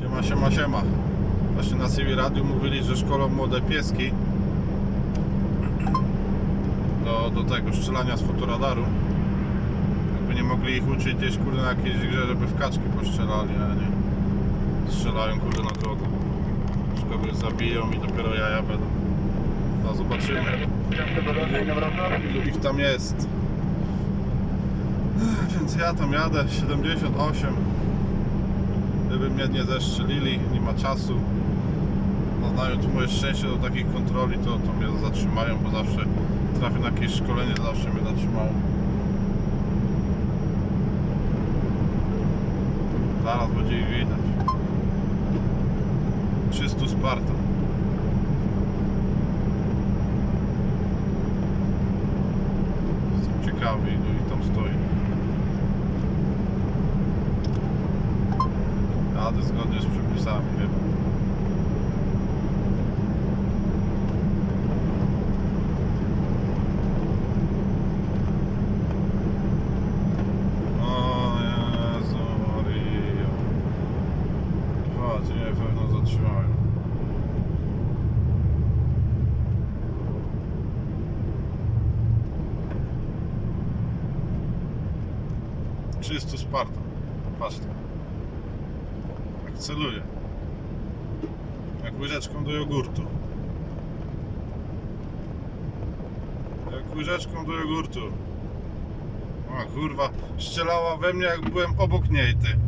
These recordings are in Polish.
Siema, siema, siema. Właśnie na CB Radiu mówili, że szkolą młode pieski do, do tego strzelania z fotoradaru. Jakby nie mogli ich uczyć gdzieś kurde na jakiejś grze, żeby w kaczki postrzelali, a nie strzelają kurde na drodze. Szkoły zabiją i dopiero jaja będą. No zobaczymy ilu ich tam jest. Więc ja tam jadę 78. Gdyby mnie nie zestrzelili, nie ma czasu. No, znając moje szczęście do takich kontroli, to, to mnie zatrzymają, bo zawsze trafię na jakieś szkolenie, zawsze mnie zatrzymają. Zaraz będzie ich widać. 300 Spartan. Jestem ciekawy, ilu ich tam stoi. Jadę zgodnie z przepisami, zatrzymają. Czysto Sparta. Patrzcie. Jak celuje. Jak łyżeczką do jogurtu. Jak łyżeczką do jogurtu. O kurwa, strzelała we mnie jak byłem obok niej ty.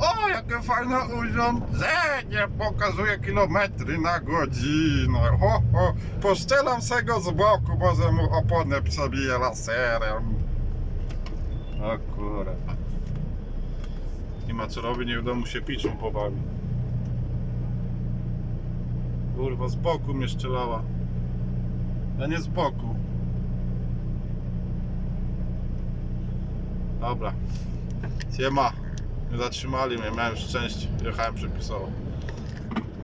O, jakie fajne urządzenie! Pokazuje kilometry na godzinę. Ho, ho. Poszczelam se go z boku, może mu oponę przebiję laserem. O kurwa. Nie ma co robić, niech w domu się piczą pobawi. Kurwa, z boku mnie strzelała. A nie z boku. Dobra. Siema. Nie zatrzymali mnie, miałem szczęście. Jechałem przepisowo.